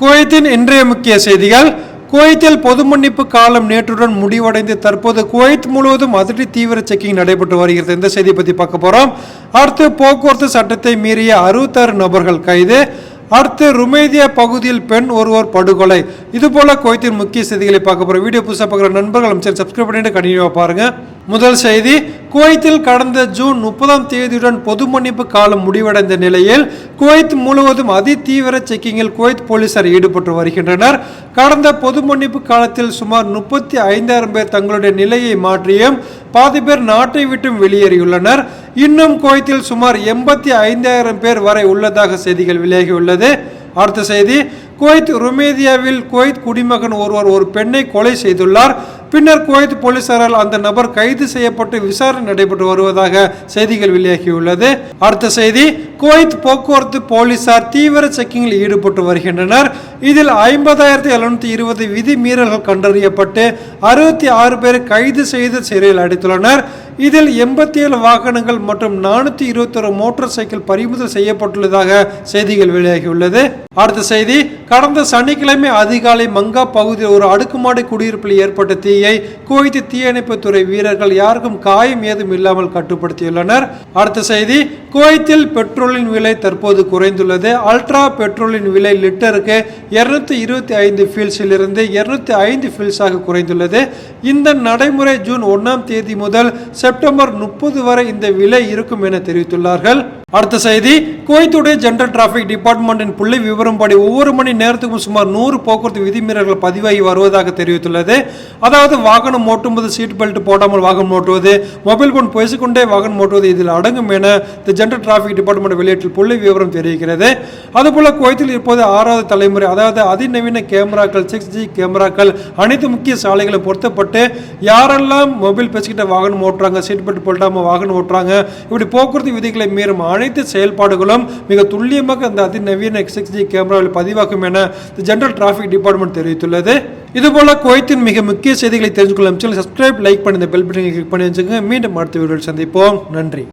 குவைத்தின் இன்றைய முக்கிய செய்திகள் குவைத்தில் பொது மன்னிப்பு காலம் நேற்றுடன் முடிவடைந்து தற்போது குவைத் முழுவதும் அதிர்ச்சி தீவிர செக்கிங் நடைபெற்று வருகிறது. இந்த செய்தியை பற்றி பார்க்க போகிறோம் அடுத்து போக்குவரத்து சட்டத்தை மீறிய அறுபத்தாறு நபர்கள் கைது. அடுத்து ருமேதியா பகுதியில் பெண் ஒருவர் படுகொலை. இது போல குவைத்தின் முக்கிய செய்திகளை பார்க்க போகிறோம் வீடியோ புதுசாக பார்க்குற நண்பர்கள் நம்ம சப்ஸ்கிரைப் பண்ணிட்டு கண்டினியூவாக பாருங்கள் முதல் செய்தி குவைத்தில் கடந்த ஜூன் முப்பதாம் தேதியுடன் பொது மன்னிப்பு காலம் முடிவடைந்த நிலையில் குவைத் முழுவதும் அதிதீவிர செக்கிங்கில் குவைத் போலீசார் ஈடுபட்டு வருகின்றனர். கடந்த பொது மன்னிப்பு காலத்தில் சுமார் முப்பத்தி ஐந்தாயிரம் பேர் தங்களுடைய நிலையை மாற்றியும் பாதி பேர் நாட்டை விட்டும் வெளியேறியுள்ளனர். இன்னும் குவைத்தில் சுமார் எண்பத்தி ஐந்தாயிரம் பேர் வரை உள்ளதாக செய்திகள் வெளியாகியுள்ளது அடுத்த செய்தி குவைத் ருமேதியாவில் குவைத் குடிமகன் ஒருவர் ஒரு பெண்ணை கொலை செய்துள்ளார். பின்னர் குவைத் போலீசாரால் அந்த நபர் கைது செய்யப்பட்டு விசாரணை நடைபெற்று வருவதாக செய்திகள் வெளியாகியுள்ளது. அடுத்த செய்தி குவைத் போக்குவரத்து போலீசார் தீவிர செக்கிங்கில் ஈடுபட்டு வருகின்றனர். இதில் ஐம்பதாயிரத்தி எழுநூத்தி இருபது விதி மீறல்கள் கண்டறியப்பட்டு அறுபத்தி ஆறு பேர் கைது செய்து சிறையில் அடைத்துள்ளனர். இதில் எண்பத்தி ஏழு வாகனங்கள் மற்றும் நானூற்றி இருபத்தொரு மோட்டார் சைக்கிள் பறிமுதல் செய்யப்பட்டுள்ளதாக செய்திகள் வெளியாகியுள்ளது. அடுத்த செய்தி கடந்த சனிக்கிழமை அதிகாலை மங்கா பகுதியில் ஒரு அடுக்குமாடி குடியிருப்பில் ஏற்பட்ட தீயை குவைத்து தீயணைப்புத்துறை வீரர்கள் யாருக்கும் காயம் ஏதும் இல்லாமல் கட்டுப்படுத்தியுள்ளனர். அடுத்த செய்தி குவைத்தில் பெட்ரோலின் விலை தற்போது குறைந்துள்ளது. அல்ட்ரா பெட்ரோலின் விலை லிட்டருக்கு இருநூத்தி இருபத்தி ஐந்து ஃபீல்ஸில் இருந்து இருநூத்தி ஐந்து ஃபீல்ஸாக குறைந்துள்ளது. இந்த நடைமுறை ஜூன் ஒன்றாம் தேதி முதல் செப்டம்பர் முப்பது வரை இந்த விலை இருக்கும் என தெரிவித்துள்ளார்கள். அடுத்த செய்தி குவைத்துடைய ஜென்ரல் டிராஃபிக் டிபார்ட்மெண்டின் புள்ளி விவரம்படி ஒவ்வொரு மணி நேரத்துக்கும் சுமார் நூறு போக்குவரத்து விதிமீறல்கள் பதிவாகி வருவதாக தெரிவித்துள்ளது. அதாவது வாகனம் ஓட்டும்போது சீட் பெல்ட் போடாமல் வாகனம் ஓட்டுவது மொபைல் போன் பேசிக்கொண்டே வாகனம் ஓட்டுவது இதில் அடங்கும் என தி ஜென்ரல் டிராஃபிக் டிபார்ட்மெண்ட் வெளியீட்டில் புள்ளி விவரம் தெரிவிக்கிறது. அதுபோல குவைத்தில் இப்போது ஆறாவது தலைமுறை அதாவது அதிநவீன கேமராக்கள் சிக்ஸ் ஜி கேமராக்கள் அனைத்து முக்கிய சாலைகளும் பொருத்தப்பட்டு யாரெல்லாம் மொபைல் பேசிக்கிட்ட வாகனம் ஓட்டுறாங்க சீட் பெல்ட் போடாமல் வாகனம் ஓட்டுறாங்க இப்படி போக்குவரத்து விதிகளை மீறும் அனைத்து செயல்பாடுகளும் மிக துல்லியமாக அந்த அதிநவீன சிக்ஸ் கேமராவில் பதிவாகும் என தி ஜென்ரல் டிராஃபிக் டிபார்ட்மெண்ட் தெரிவித்துள்ளது. இதுபோல குவைத்தின் மிக முக்கிய செய்திகளை தெரிஞ்சுக்கொள்ள சப்ஸ்கிரைப் லைக் பண்ணி இந்த பெல் பட்டனை கிளிக் பண்ணி வச்சுக்கோங்க. மீண்டும் அடுத்த வீடியோவில் சந்திப்போம். நன்றி.